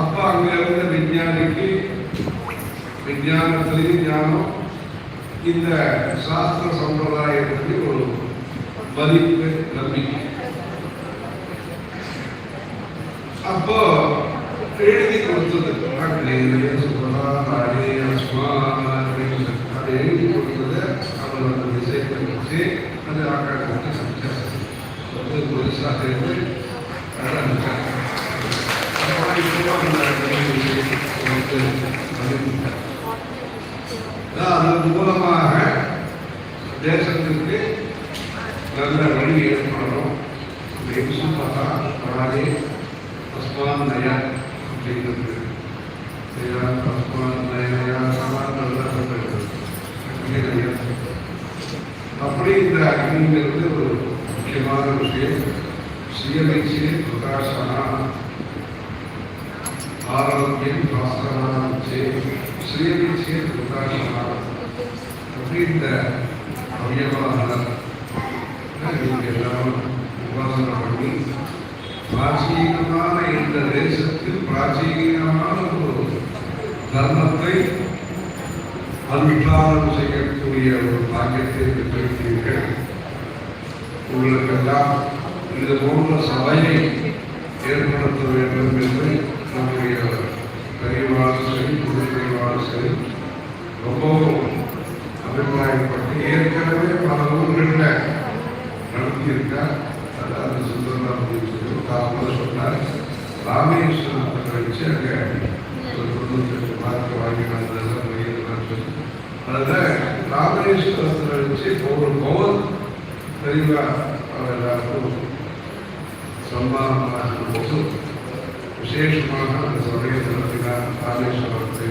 அப்ப அங்க இருந்த விஞ்ஞானிக்கு விஞ்ஞானத்திலையும் ஞானம் இந்த சாஸ்திர சம்பிரதாயத்துக்கு ஒரு மதிப்பு நம்பிக்கை. அப்போ எழுதி கொடுத்தது. அக்னேய சுபா அது எழுதி கொடுத்தது அவர் அந்த விஷயத்தை வச்சு அது ஆக்காட்டு சமைச்சார் வந்து பெருசாக இருந்து அதை அனுப்பிச்சாங்க. அதான் அதன் மூலமாக தேசத்திற்கு நல்ல வழி ஏற்படணும் சுமதா ராஜே அஸ்மான் நயா அப்படிங்கிறது நயா அஸ்மான் நயா சமான் நல்லா சொல்றது நயா. அப்படி இந்த அக்னிங்கிறது ஒரு முக்கியமான விஷயம் சுயமிச்சே பிரகாசனா ஆரோக்கியம் பாஸ்கராச்சே சுயமிச்சே பிரகாசனா அப்படி இந்த அவயவான எல்லாரும் உபாசனை பண்ணி பிராச்சீனமான இந்த தேசத்தில் பிராச்சீனமான ஒரு தர்மத்தை அனுஷ்டானம் செய்யக்கூடிய ஒரு பாக்கியத்தை பெற்றிருக்கிறீர்கள். உங்களுக்கெல்லாம் இது போன்ற சபையை ஏற்படுத்த வேண்டும் என்று நம்முடைய பெரியவாளும் சரி குழந்தைவாளும் சரி ரொம்பவும் அபிப்பிராயப்பட்டு ஏற்கனவே பல ஊர்களில் நடத்தியிருக்கார். அதாவது சுந்தரராமன் சொல்லி தாமதம் சொன்னார். ராமேஸ்வரத்தை வச்சு அங்கே ஒரு தொண்ணூத்தெட்டு பார்க்க வாங்கி வந்ததெல்லாம் வெளியெல்லாம் அதில் ராமேஸ்வரத்தில் வச்சு ஒரு பவன் தெளிவாக அவர் எல்லாருக்கும் சம்மானமாக போது விசேஷமாக அந்த சபையை நடத்தினார் ராமேஸ்வரத்தை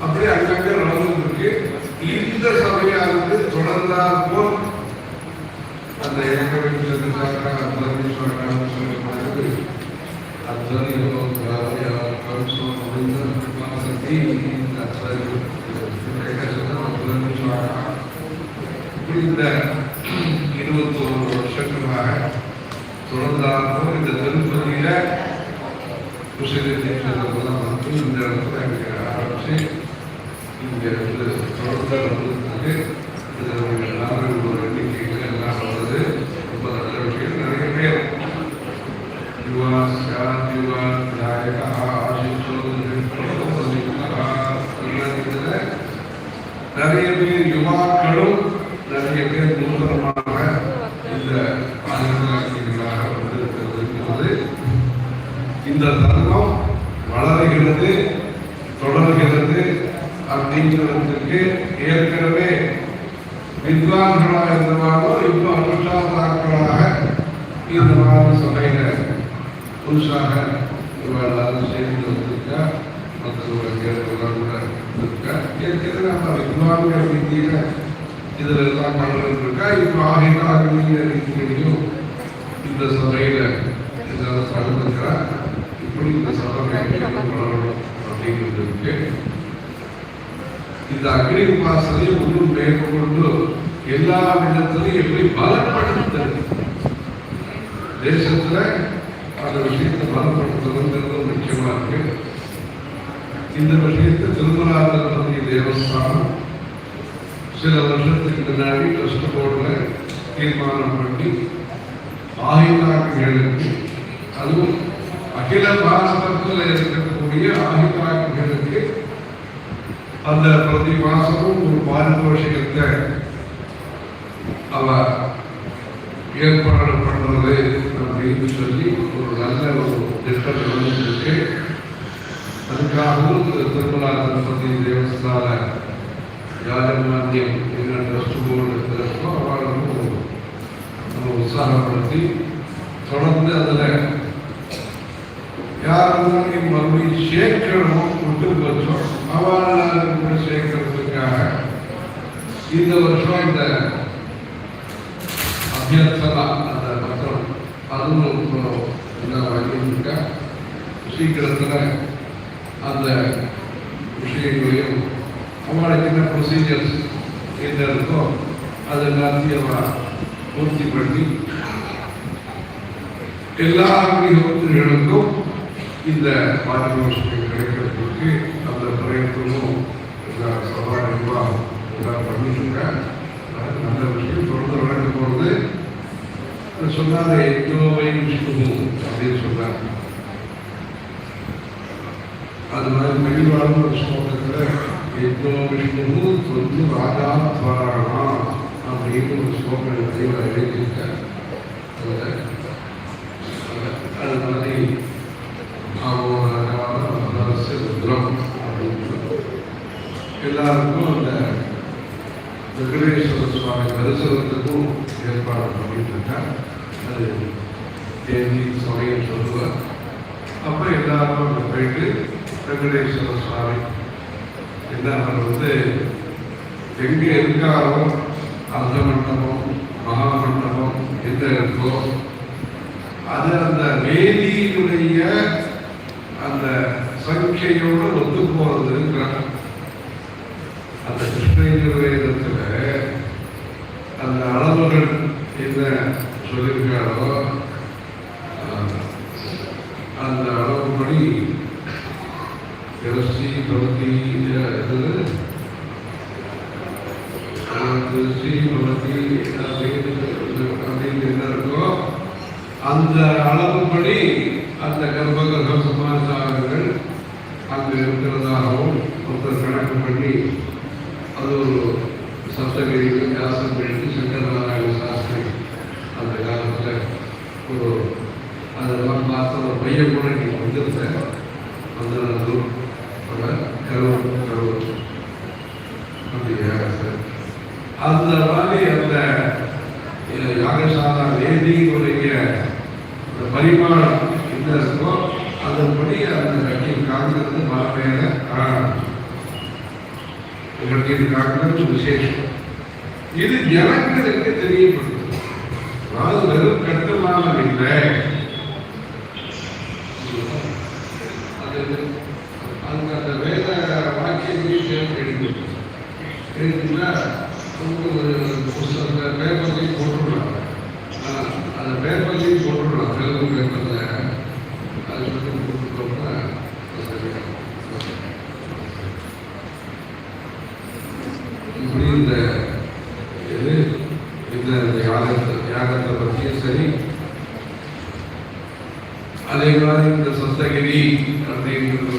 அப்படியே அங்கங்க நடந்துருக்கு இந்த சபையானது தொடர்ந்தால் போல் அந்த ஏகவிஞ்சது அத்வனீஸ்வரன் சொல்லும்போது அத்வனியோ கம்சோ சக்தி இந்த இருபத்தோரு வருஷங்களாக தொடர்ந்தாகவும் இந்த திருப்பதியில முஸ்லிம் வந்து இந்த இடத்துல ஆரம்பிச்சு இங்க வந்து தொடர்ந்து வந்ததுக்கு நம்ம வித்வான்கள் ரீதியில இதில் எல்லாம் பண்ணுறது இருக்கா இப்போ ஆகிய ஆகிய ரீதியிலையும் இந்த சபையில இதெல்லாம் கலந்துக்கிறா இப்படி இந்த சபை வளரணும் அப்படிங்கிறது இருக்கு இந்த அக்னி உபாசனை இன்னும் மேற்கொண்டு எல்லா விதத்திலையும் எப்படி பலப்படுத்துறது தேசத்துல அந்த விஷயத்தை பலப்படுத்துறதுங்கிறது முக்கியமா இருக்கு இந்த விஷயத்தை திருமலாதிபதி தேவஸ்தானம் சில வருஷத்துக்கு முன்னாடி ட்ரஸ்ட் போர்டில் தீர்மானம் பண்ணி ஆயுதாக்குகளுக்கு அதுவும் அகில பாரதத்தில் இருக்கக்கூடிய ஆயுதாக்குகளுக்கு அந்த பிரதி மாசமும் ஒரு பாரிதோஷிகத்தை அவ ஏற்பாடு பண்ணுறது அப்படின்னு சொல்லி ஒரு நல்ல ஒரு திட்டம் நடந்துருக்கு ಅದಕ್ಕಾகவும் ತಿರುಮಲ ತಿರುಪತಿ ದೇವಸ್ಥಾನ ಯಾಜಮಾನ್ಯ ಏನ ಟ್ರಸ್ಟ್ ಬೋರ್ಡ್ ಇರ್ತದೋ ಅವರನ್ನು நம்ம உற்சாகப்படுத்தி தொடர்ந்து அதில் யாரும் மறுபடியும் சேர்க்கணும் விட்டு வச்சோம். அவர்களும் கூட சேர்க்கறதுக்காக இந்த வருஷம் இந்த அபியர்த்தனா அந்த பத்திரம் அதுவும் என்ன வாங்கியிருக்கா சீக்கிரத்தில் அந்த விஷயங்களையும் அவங்களுக்கு என்ன ப்ரொசீஜர்ஸ் என்ன இருக்கோ அது எல்லாத்தையும் அவ பூர்த்தி பண்ணி எல்லா அக்னிஹோத்திரிகளுக்கும் இந்த பாரிதோஷியம் கிடைக்கிறதுக்கு அந்த பிரயத்தனமும் இந்த சபா நிர்வாகம் எல்லாம் நல்ல விஷயம். தொடர்ந்து நடக்க போகிறது சொன்னாங்க எத்தோவை விஷ்ணு அப்படின்னு சொன்னாங்க அது மாதிரி மெலிவான ஒரு ஸ்லோகத்தில் எத்தோ விஷ்ணு தொன்று ராஜா ஸ்வராணா அப்படின்னு ஒரு ஸ்லோகம் தெளிவாக எழுதியிருக்கார் அதுல, அதுல, அது மாதிரி அவரசு ருத்ரம் அப்படின்னு சொல்லுவாங்க. எல்லாருக்கும் அந்த வெங்கடேஸ்வர சுவாமி தரிசனத்துக்கும் ஏற்பாடு பண்ணிட்டு இருக்கார் அது தேதி சமயம் சொல்லுவார் அப்போ எல்லாரும் அங்கே போயிட்டு வெங்கடேஸ்வர சுவாமி. என்ன வந்து எங்கே இருக்காரோ அந்த மண்டபம் மகா மண்டபம் எந்த இருக்கோ அது அந்த வேதியினுடைய அந்த சங்கையோடு ஒத்து போறதுங்கிறாங்க அந்த கிருஷ்ணகிரவேதத்தில் அந்த அளவுகள் என்ன சொல்லியிருக்காரோ இருபத்தி இருபத்தி இது அப்படின்னு இருக்கோ அந்த அளவுபடி அந்த கர்ப்பகிரக சமாச்சாரங்கள் அங்கு இருக்கிறதாகவும் ஒருத்தர் கணக்கு பண்ணி அது ஒரு சப்தகிரி வியாசம் பண்ணி சங்கரநாராயண சாஸ்திரி அந்த காலத்தில் ஒரு அதெல்லாம் பார்த்த ஒரு பையன் கூட நீங்கள் வந்திருந்தேன். அந்த கருவூர் கருவூர் அப்படியா சார்? அந்த மாதிரி அந்த யாகசாலா வேதியினுடைய அந்த பரிமாணம் என்ன இருக்கோ அதன்படி அந்த கட்டி காக்கிறது மரமேல கட்டி காக்கிறது விசேஷம். இது எனக்கு தெரியப்படுது அதாவது வெறும் கட்டுமானம் இல்லை. எடுத்தீங்கன்னா அவங்க ஒரு புஸ்தக பேப்பர்லையும் போட்டுருவாங்க ஆ, அந்த பேப்பர்லையும் போட்டுருவாங்க தெலுங்கு பேப்பரில் அது மட்டும் போட்டுட்டோம்னா அது சரியாகும். இப்படி இந்த இது இந்த இந்த யாகத்தை யாகத்தை பற்றியும் சரி அதே மாதிரி இந்த சப்தகிரி அப்படிங்கிறது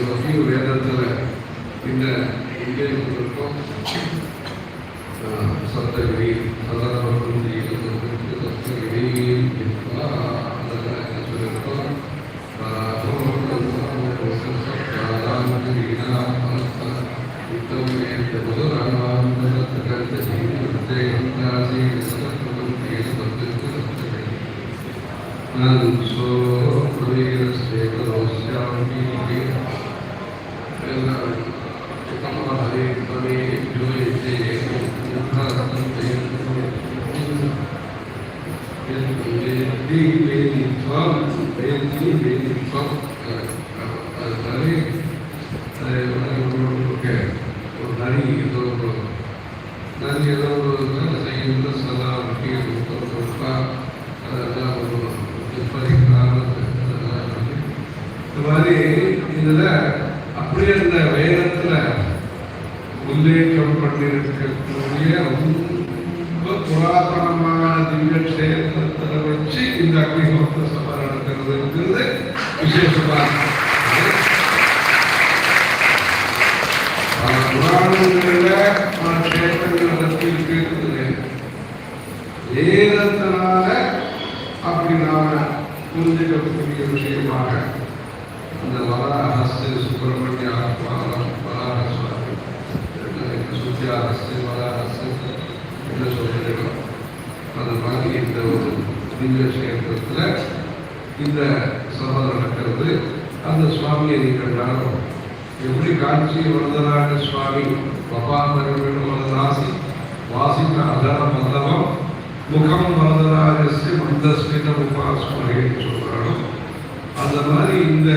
வேதி வேதித்தால் வேதி வேதித்தால் அதனாலே உங்களுக்கு ஒரு நரி ஏதோ ஒரு நரி ஏதோ ஒரு செய்யுள்ள சதா ஒட்டி கொடுப்பா அதெல்லாம் ஒரு விற்பனைக்கானது பண்ணியிருக்கக்கூடிய ரொம்ப புராத வச்சு இந்த அக்னிஹோத்திர சபை நடக்கிறதுங்கிறது விசேஷமா பல புராணங்கள்ல பல கஷேத்திரங்கள் நடத்தி இருக்கிறது. வேதத்தினால அப்படி நாம புரிஞ்சுக்கக்கூடிய விஷயமாக அந்த வராஹஸ்து சுப்பிரமணிய வராஹஸ்வாமி சுத்தியாரஸ்து வராஹஸ்து என்று சொல்லியிருக்கோம் அது மாதிரி இந்த ஒரு என்கிற இந்த சபை நடக்கிறது. அந்த சுவாமியை நீங்கள் நானும் எப்படி காட்சி வரதராக சுவாமி? பபாந்தர்கள் வேண்டும் ஆசி. வாசித்த அதரம் மந்தமம் முகம் வரதராஜசி மந்தஸ்மிதம் உபாஸ்மரேன்னு சொல்கிறாரோ அந்த மாதிரி இந்த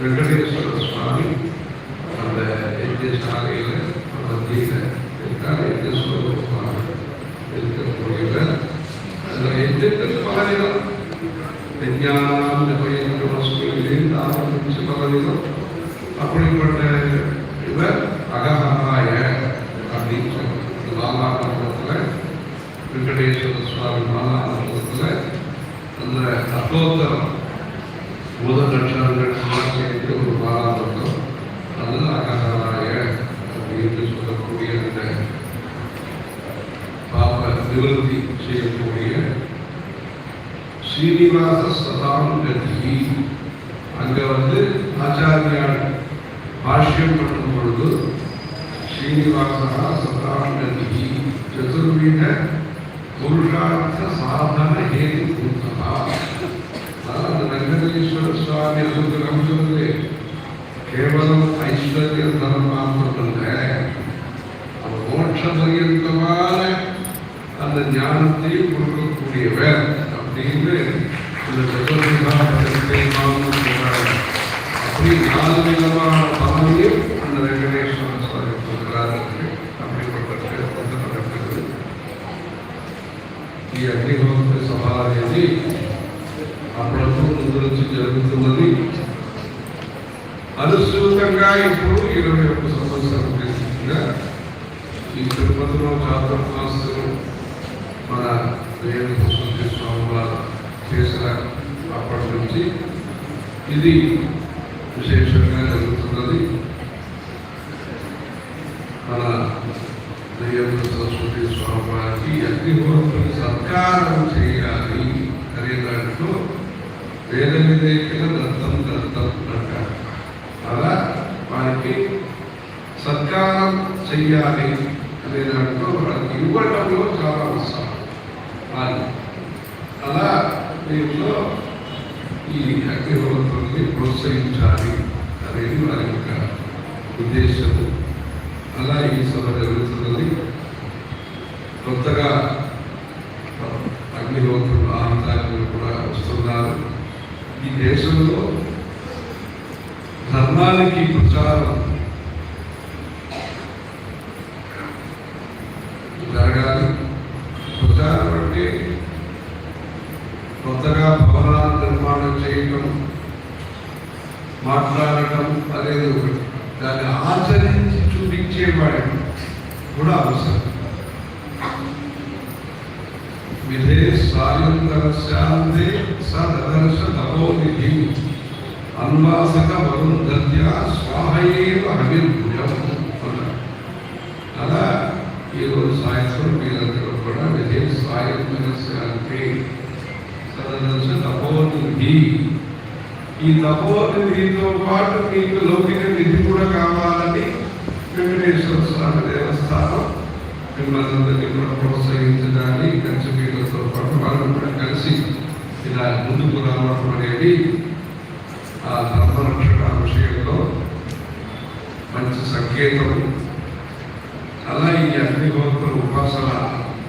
வெங்கடேஸ்வர சுவாமி அந்த எஜ்ஜ சாலையில் அந்த தீர இருக்கார் எஜ்ஜ പറയുക വിജ്ഞാനത്തിന്റെ പയ്യന്റെ വസ്തുവിനെയും താമസിച്ച് പറയുക അപ്പോഴിപ്പെട്ട ഇവർ അകഹായ அப்படின்னு மாதாபுரத்தில் வெங்கடேஸ்வர சுவாமி மாதாபுரத்தில் அந்த அத்தோத்தரம் முதல் நட்சத்திரங்கள் சேர்ந்து ஒரு மாதாபுரம் அது அகராய அப்படின்னு சொல்லக்கூடிய அந்த பாப நிவர்த்தி செய்யக்கூடிய ஸ்ரீனிவாச சதாங்கதி அங்கே வந்து ஆச்சாரியார் பாஷ்யம் பண்ணும் பொழுது ஸ்ரீனிவாசா சதாங்கதி சதுர்வீத புருஷார்த்த சாதன ஹேது பூத்தா அதாவது வெங்கடேஸ்வர சுவாமி அனுகிரகம் சொல்லுது. கேவலம் ஐஸ்வர்ய தரம் மாத்திரமல்ல மோட்ச பரியந்தமான அந்த ஞானத்தையும் கொடுக்கக்கூடியவர். என்று చెయ్యాలి అనే దాంట్లో వాళ్ళకి ఇవ్వడంలో చాలా ఉత్సాహం అది. అలా దీంట్లో ఈ అగ్నిహోత్రుల్ని ప్రోత్సహించాలి అనేది వారి యొక్క ఉద్దేశం అలా ఈ సభ జరుగుతున్నది కొత్తగా అగ్నిహోత్రులు ఆహ్లాదులు కూడా వస్తున్నారు ఈ దేశంలో ధర్మానికి ప్రచారం జరగాలి ప్రచారం అంటే కొత్తగా భవనాల నిర్మాణం చేయటం మాట్లాడటం అనేది ఒకటి దాన్ని ఆచరించి చూపించేవాడు కూడా అవసరం విధే సాయంత్ర సదర్శ తపో నిధి అన్వాసక వరుంధత్య స్వాహయేవ హవిర్భుజం అన్నారు అలా ఈరోజు సాయంత్రం మీరందరూ కూడా విధే సాయంత్ర శాంతి సదర్శ తపోనిధి ఈ తపోనిధితో పాటు మీకు లౌకిక నిధి కూడా కావాలని వెంకటేశ్వర స్వామి దేవస్థానం మిమ్మల్ని అందరికీ కూడా ప్రోత్సహించడాన్ని కంచమీలతో పాటు వాళ్ళు కూడా కలిసి ఇలా ముందుకు రావడం అనేది ఆ ధర్మరక్షణ విషయంలో మంచి సంకేతం. అలా ఈ అగ్నిహోత్ర ఉపాసన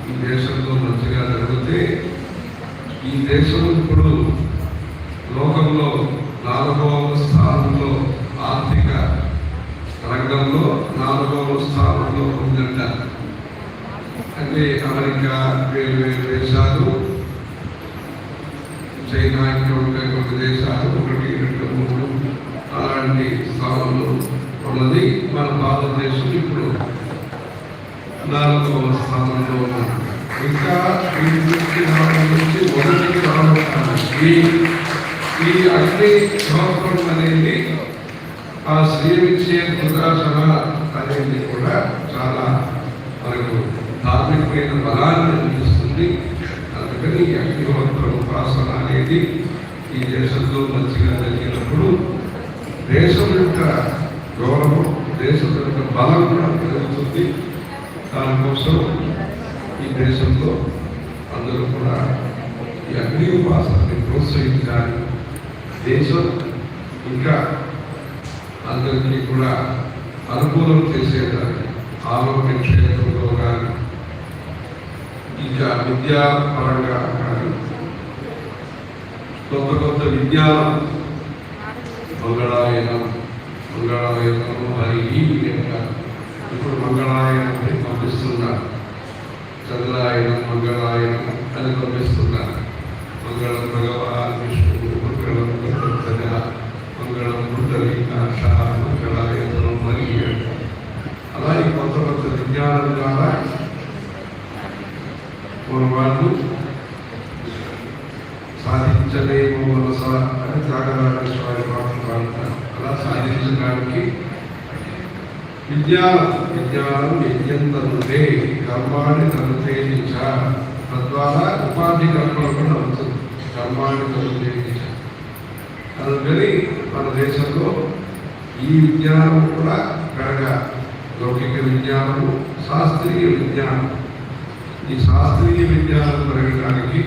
ఈ దేశంలో మంచిగా జరిగితే ఈ దేశం ఇప్పుడు లోకంలో నాలుగవ స్థానంలో ఆర్థిక రంగంలో నాలుగవ స్థానంలో ఉందంట. అంటే అమెరికా వేరు వేరు దేశాలు చైనా ఇంకా ఉంటాయి కొన్ని దేశాలు ఒకటి రెండు మూడు అలాంటి స్థానంలో ఉన్నది మన భారతదేశం ఇప్పుడు నాలుగవ స్థానంలో ఉన్నది. ఇంకా ఈ నుంచి మొదటికి రావడం ఈ ఈ అగ్ని సంవత్సరం అనేది ఆ శ్రీవిచ్చే దుర్గాసన అనేది కూడా చాలా మనకు ధార్మికమైన బలాన్ని అందిస్తుంది. అందుకని ఈ అగ్నిహోత్ర ఉపాసన అనేది ఈ దేశంలో మంచిగా జరిగినప్పుడు దేశం యొక్క గౌరవం దేశం యొక్క బలం కూడా పెరుగుతుంది. దానికోసం ఈ దేశంలో అందరూ కూడా ఈ అగ్ని ఉపాసనని ప్రోత్సహించాలి. దేశం ఇంకా అందరికీ కూడా అనుకూలం చేసేదాన్ని. ఆరోగ్య క్షేత్రంలో కానీ ఇంకా విద్యాపరంగా కానీ కొత్త కొత్త విజ్ఞానం మంగళాయనం మంగళాయనం హరి ఇప్పుడు మంగళాయనం అని పంపిస్తున్నారు. చంద్రాయనం మంగళాయనం అని పంపిస్తున్నారు. మంగళం భగవాన్ విష్ణువు మంగళం உங்களது முதலை நான் சார்புகளாக இருந்தாலும் மகிழ்கிறேன் அதான் இப்போ பத்து விஞ்ஞானத்தினால ஒரு வாழ்வு సాధించలే త్యాగరాజు స్వామి అలా సాధించడానికి విజ్ఞానం విజ్ఞానం యజ్ఞం తనుతే కర్మాన్ని తనుతేజ తద్వారా ఉపాధి కర్మలకు నమ్ముతుంది కర్మాన్ని తనుతేజ అది మన దేశంలో ఈ విజ్ఞానం కూడా కనుక లౌకిక విజ్ఞానము శాస్త్రీయ విజ్ఞానం ఈ శాస్త్రీయ విజ్ఞానం పెరగడానికి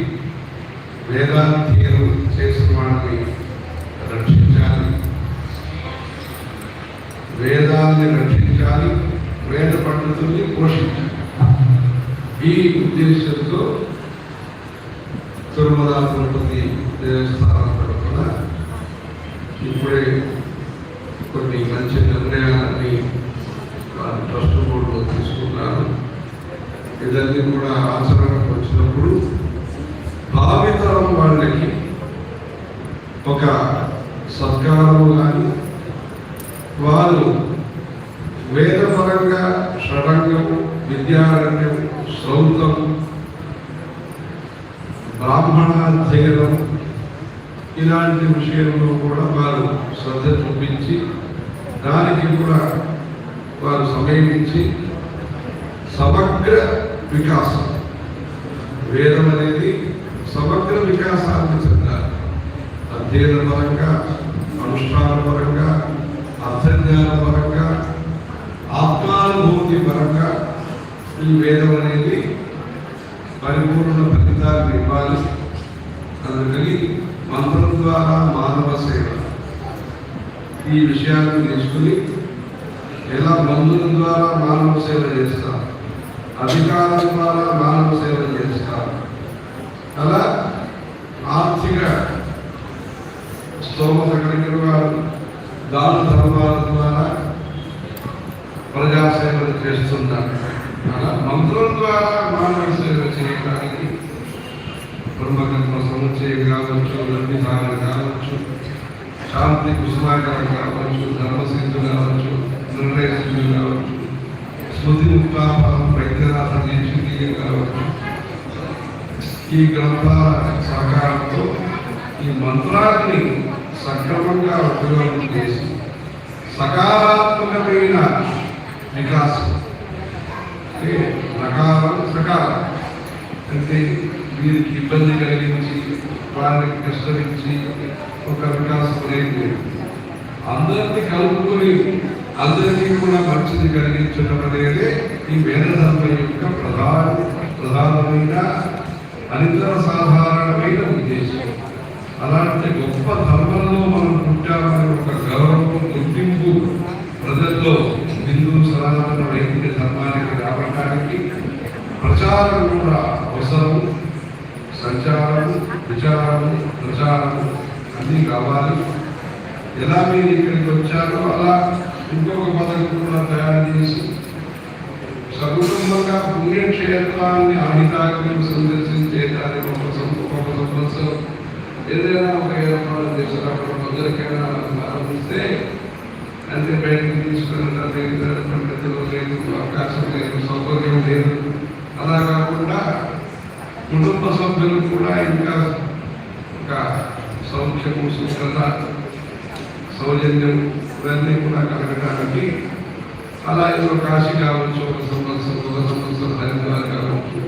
వేదాధ్యయనం చేసిన వాళ్ళని రక్షించాలి. వేదాన్ని రక్షించాలి వేద పండితుల్ని పోషించాలి. ఈ ఉద్దేశంతో తిరుమల తిరుపతి దేవస్థానం ఇప్పుడే కొన్ని మంచి నిర్ణయాలని ట్రస్ట్ బోర్డులో తీసుకున్నారు. ఇవన్నీ కూడా ఆచరణకు వచ్చినప్పుడు భావితరం వాళ్ళకి ఒక సత్కారము కానీ వారు వేదపరంగా షడంగము విద్యారణ్యం శ్రౌతం బ్రాహ్మణాధ్యయనం ఇలాంటి విషయంలో కూడా వారు శ్రద్ధ చూపించి దానికి కూడా వారు సమయం సమగ్ర వికాసం. వేదం అనేది సమగ్ర వికాసాన్ని చెందాలి. అధ్యయన పరంగా అనుష్ఠాన పరంగా అర్థజ్ఞాన పరంగా ఆత్మానుభూతి పరంగా ఈ వేదం అనేది పరిపూర్ణ ఫలితాన్ని ఇవ్వాలి. అందుకని మంత్రం ద్వారా మానవ సేవ. ఈ విషయాన్ని తీసుకుని ఎలా మందుల ద్వారా మానవ సేవ చేస్తారు? అధికారం ద్వారా మానవ సేవ చేస్తారు. అలా ఆర్థిక స్తోమత కలిగిన వారు దాన ధర్మాల ద్వారా ప్రజాసేవలు చేస్తున్నారు అలా మంత్రం ద్వారా మానవ సేవ చేయడానికి బ్రహ్మకల్ప సముచ్చయం కావచ్చు లబ్ధి సాగర్ కావచ్చు. శాంతి కుసుమాకరం కావచ్చు ధర్మసిద్ధు కావచ్చు నిర్ణయసిద్ధులు కావచ్చు స్మృతి ముక్తాపరం వైద్యనాథ దీక్షితీయం కావచ్చు. ఈ గ్రంథాల సహకారంతో ఈ మంత్రాన్ని సక్రమంగా ఉపయోగం చేసి సకారాత్మకమైన వికాసం. అంటే నకారం సకారం అంటే వీరికి ఇబ్బంది కలిగించి వారిని కష్టరించి ఒక వికాసం లేదు. అందరినీ కలుపుకొని అందరికీ కూడా మంచిది కలిగించడం అనేది ఈ వేదధర్మం యొక్క ప్రధాన ప్రధానమైన అనితర సాధారణమైన ఉద్దేశం. అలాంటి గొప్ప ధర్మంలో మనం పుట్టామనే ఒక గౌరవం గుర్తింపు ప్రజల్లో హిందూ సనాతన వైద్య ధర్మానికి రావడానికి ప్రచారం కూడా అవసరం. సంచారం విచారం ప్రచారం అన్నీ కావాలి. ఎలా మీరు ఇక్కడికి వచ్చారో అలా ఇంకొక పదవి కూడా తయారు చేసి సకుటుంబంగా పుణ్యక్షేత్రాన్ని అమితాగ్రం సందర్శించే దానికి ఒక సం- సంవత్సరం ఏదైనా ఒక ఏర్పాటు చేసినప్పుడు మొదటికైనా ప్రారంభిస్తే అంటే బయటకు తీసుకుని పెద్దలు లేదు అవకాశం లేదు సౌకర్యం లేదు. అలా కాకుండా కుటుంబ సభ్యులు కూడా ఇంకా ఒక సౌఖ్యము సుఖత సౌజన్యం ఇవన్నీ కూడా కలగడానికి అలా ఏదో కాశీ కావచ్చు ఒక సంవత్సరం ఒక సంవత్సరం హరిద్వార్ కావచ్చు.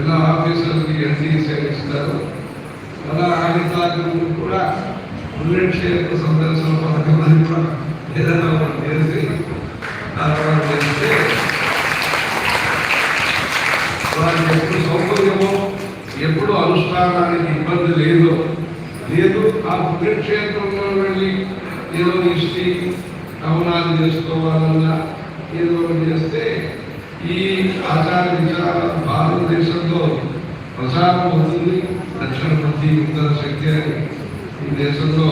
ఇలా ఆఫీసర్కి ఎన్టీ సేవిస్తారు అలా హరిద్వార్ కూడా బుల్లెట్ షేర్ సందర్శన పథకం అని కూడా ఏదైనా ఒకటి చేసి తర్వాత చేస్తే వారికి ఎప్పుడు సౌకర్యమో ఎప్పుడు అనుష్ఠానానికి ఇబ్బంది లేదో. లేదు ఆ పుణ్యక్షేత్రంలో వెళ్ళి ఏదో ఇష్టి కవనాలు చేసుకోవాలన్నా ఏదో ఒకటి చేస్తే ఈ ఆచార విచార భారతదేశంలో ప్రచారం అవుతుంది. దక్షిణ ప్రతి ఉత్తర శక్తి అని ఈ దేశంలో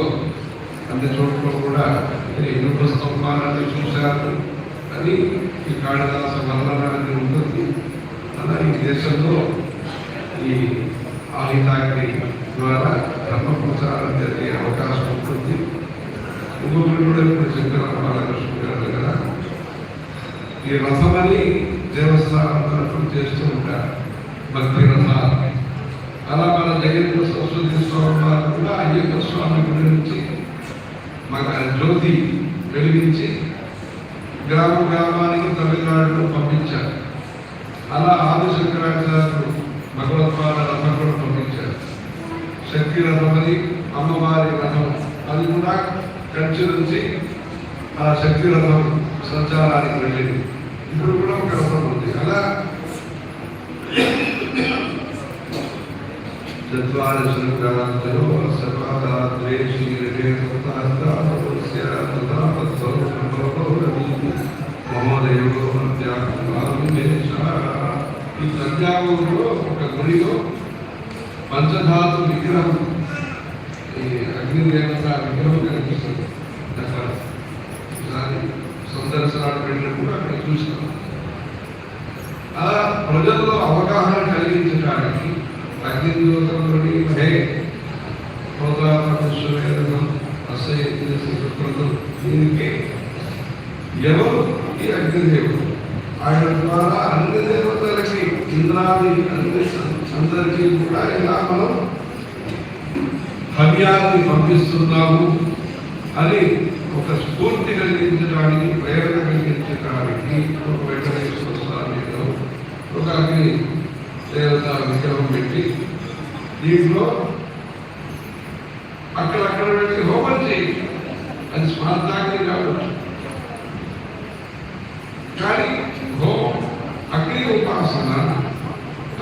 అన్ని చోట్ల కూడా ఇనుప స్తంభాలని చూశారు. అని ఈ కాళిదాస వర్ణనాన్ని ఉంటుంది. అలా ఈ దేశంలో ఈ ఆహితాగ్ని ద్వారా ధర్మ ప్రచారం జరిగే అవకాశం ఉంటుంది. ఇంకొకటి కూడా ఇప్పుడు చెప్పిన బాలకృష్ణ గారు దగ్గర ఈ రథమని దేవస్థానం తరఫున చేస్తూ ఉంటారు. భక్తి రథాలు. అలా మన జగన్ సరస్వతి స్వామి వారు కూడా అయ్యప్ప స్వామి గుడి నుంచి జ్యోతి వెలిగించి గ్రామ గ్రామానికి తమిళనాడులో పంపించారు. అలా ఆదిశంకరాచార్యులు శంకరాచార్యులు రథం కూడా పంపించారు. శక్తి రథం అని అమ్మవారి రథం. అది కూడా కంచి నుంచి ఆ శక్తి రథం సంచారానికి వెళ్ళింది. ఇప్పుడు కూడా ఒక రథం ఉంది. అలా చత్వారి శృంగారంతలో సర్వాదాత్రే మహోదయో ఈ తంజావూరులో ఒక గుడిలో పంచధాతు విగ్రహం ఈ అగ్ని దేవత విగ్రహం కనిపిస్తుంది అక్కడ దాని సందర్శనాలు వెళ్ళినప్పుడు అక్కడ చూసినాం అలా ప్రజల్లో అవగాహన కలిగించడానికి అగ్నిదోతంలోని హే ప్రోత్సాహం అసహ్య దీనికి ఎవరు ఈ అగ్నిదేవుడు ఆయన ద్వారా అన్ని దేవతలకి ఇంద్రాది అన్ని అందరికీ కూడా ఇలా మనం హవ్యాన్ని పంపిస్తున్నాము అని ఒక స్ఫూర్తి కలిగించడానికి ప్రేరణ కలిగించడానికి ఒక వెంకటేశ్వర స్వామిలో ఒక అగ్ని దేవత విగ్రహం పెట్టి దీంట్లో అక్కడక్కడ వెళ్ళి హోమం చేయి. అది స్వార్థాగ్ని కావచ్చు. కానీ హోమం అగ్ని ఉపాసన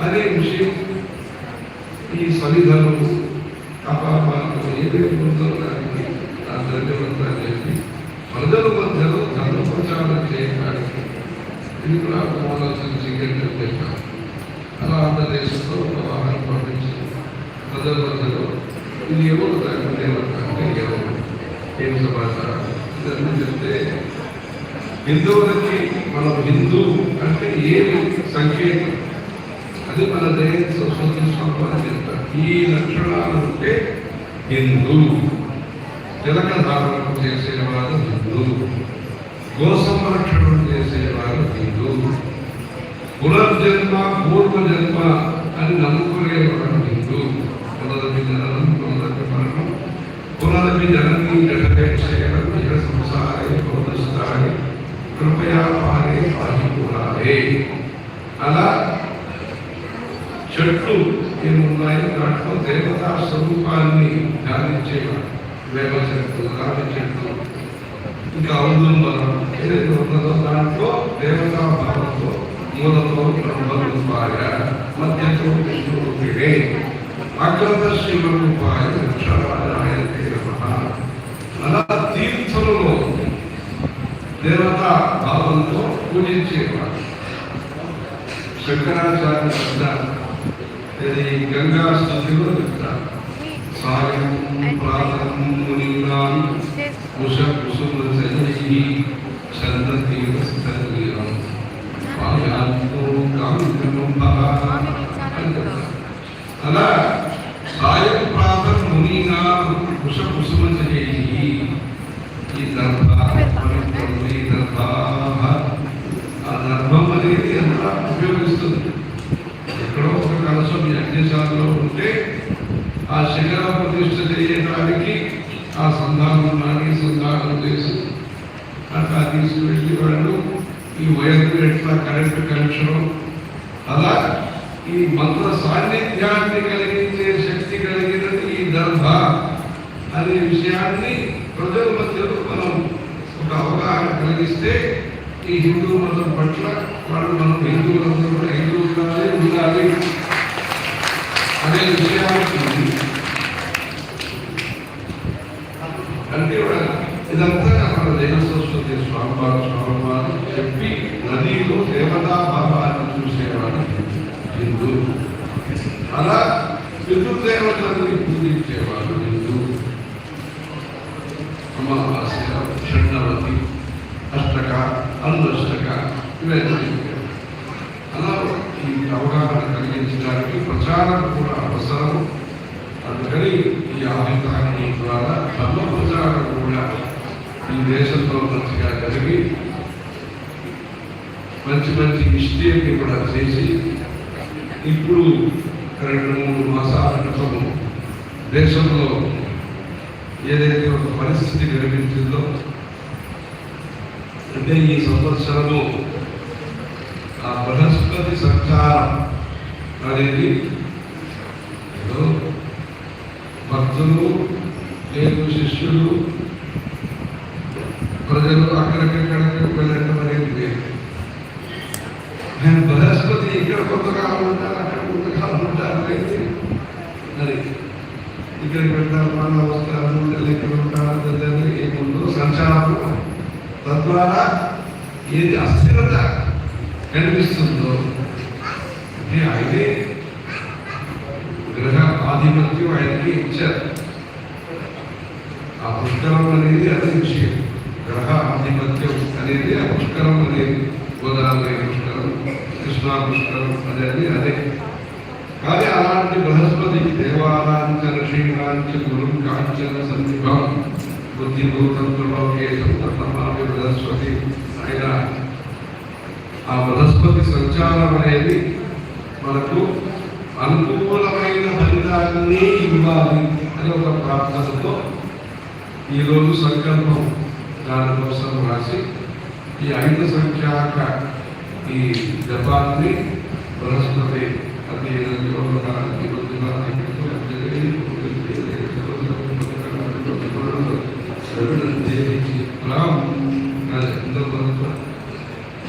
అనే విషయం ఈ సన్నిధులు అపాపాలు ఏమేమి ఉందో దానికి నా ధన్యవంతా చెప్పి ప్రజల మధ్యలో ధర్మ ప్రచారం చేయడానికి ఇది కూడా ఆలోచన చేయడం చెప్పాను అలా ఆంధ్రదేశంలో ఒక వాహనం పంపించి ప్రజల మధ్యలో ఇది ఎవరు దాని అంటే ఎవరు? ఏం సమాచారం? ఇదన్నీ చెప్తే హిందువులకి మనం హిందూ అంటే ఏమి సంకేతం? అది మన దైవ సరస్వతి స్వామి చెప్తారు ఈ లక్షణాలు ఉంటే హిందూ. తిలక ధారణం చేసేవారు హిందూ. గో సంరక్షణం చేసేవారు హిందూ. పునర్జన్మ పూర్వజన్మ అని నమ్ముకునేవాడు హిందూ. పునరపి జననం పునరపి మరణం పునరపి జననీ జగదేశయనం జగ సంసారే బోధిస్తాయి కృపయా పారే పాహిపురారే అలా చెట్లు ఏమున్నాయి దాంట్లో దేవతా స్వరూపాన్ని ధ్యానించేవాడు వేమ చెట్లు రావి చెట్లు ఇంకా ఔదుంబరం ఏదైతే ఉన్నదో దాంట్లో దేవతా భావంతో మూలతో బ్రహ్మరూపాయ మధ్యతో విష్ణురూపిణే అగ్రత శివరూపాయ వృక్షరాజాయ నమః అలా తీర్థములో దేవతా భావంతో పూజించేవాడు. శంకరాచార్య వద్ద ఇది గంగా స్థితిలో చెప్తారు సాయం ప్రాతం మునినాం కుశ కుసుమ సంజీ చంద్రతీర స్థిరం పాయాంతో కాంతిమంబః అని చెప్తారు. అలా ఈ వైర్లు ఎట్లా కరెంటు కనెక్షన్. అలా ఈ మంత్ర సాన్నిధ్యాన్ని కలిగించే శక్తి కలిగినది ఈ దర్భ అనే విషయాన్ని ప్రజల మధ్యలో మనం ఒక అవగాహన కలిగిస్తే ఈ హిందూ మతం పట్ల వాళ్ళు మనం హిందువులందరూ కూడా హిందువులుగానే ఉండాలి. అనే విషయానికి అంటే కూడా ఇదంతా మన దేవ సరస్వతి స్వామివారు స్వామివారు చెప్పి నదీలు దేవతా భావాన్ని చూసేవాడు హిందూ. అలా పితృదేవతల్ని పూజించేవాడు హిందూ. అమావాస్య షణ్ణవతి అష్టక అందష్టక ఇవన్నీ అలా ఈ అవగాహన కలిగించడానికి ప్రచారం కూడా అవసరం అందుకని ఈ ఆయుధాన్ని ద్వారా ధర్మ ప్రచారం కూడా ఈ దేశంలో మంచిగా జరిగి మంచి మంచి మిస్టేక్ని కూడా చేసి ఇప్పుడు రెండు మూడు మాసాల క్రితము దేశంలో ఏదైతే ఒక పరిస్థితి కనిపించిందో అంటే ఈ సంవత్సరము ఆ బృహస్పతి సంచారం అనేది భక్తులు లేదు శిష్యులు ప్రజలు అక్కడికి వెళ్ళటం అనేది నేను బృహస్పతి ఇక్కడ కొంతకాలం ఉంటారు అక్కడ కొంతకాలం ఉంటారు అనేది అది ఇక్కడికి వెళ్తారు మన వస్తారు ఇక్కడ ఉంటారు ఏముందో సంచారం తద్వారా ఏది అస్థిరత కనిపిస్తుందో ఇది ఆయనే గ్రహ ఆధిపత్యం ఆయనకి ఇచ్చారు. ఆ పుష్కరం అనేది అది విషయం గ్రహ ఆధిపత్యం అనేది ఆ పుష్కరం అనేది గోదావరి పుష్కరం. కృష్ణా పుష్కరం అనేది అదే కానీ అలాంటి బృహస్పతి దేవాలాంచ ఋషీలాంచ గురుం కాంచన సన్నిభం బుద్ధిభూతంలోకే సంతమామి బృహస్పతి ఆయన ఆ బృహస్పతి సంచారం అనేది మనకు అనుకూలమైన ఫలితాన్ని ఇవ్వాలి అని ఒక ప్రార్థనతో ఈరోజు సంకల్పం దానికోసం రాసి ఈ ఐదు సంఖ్యాక ఈ జపాన్ని పరస్పతి అతి ఈ పొద్దున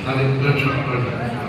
అది లక్షణం పడ్డాయి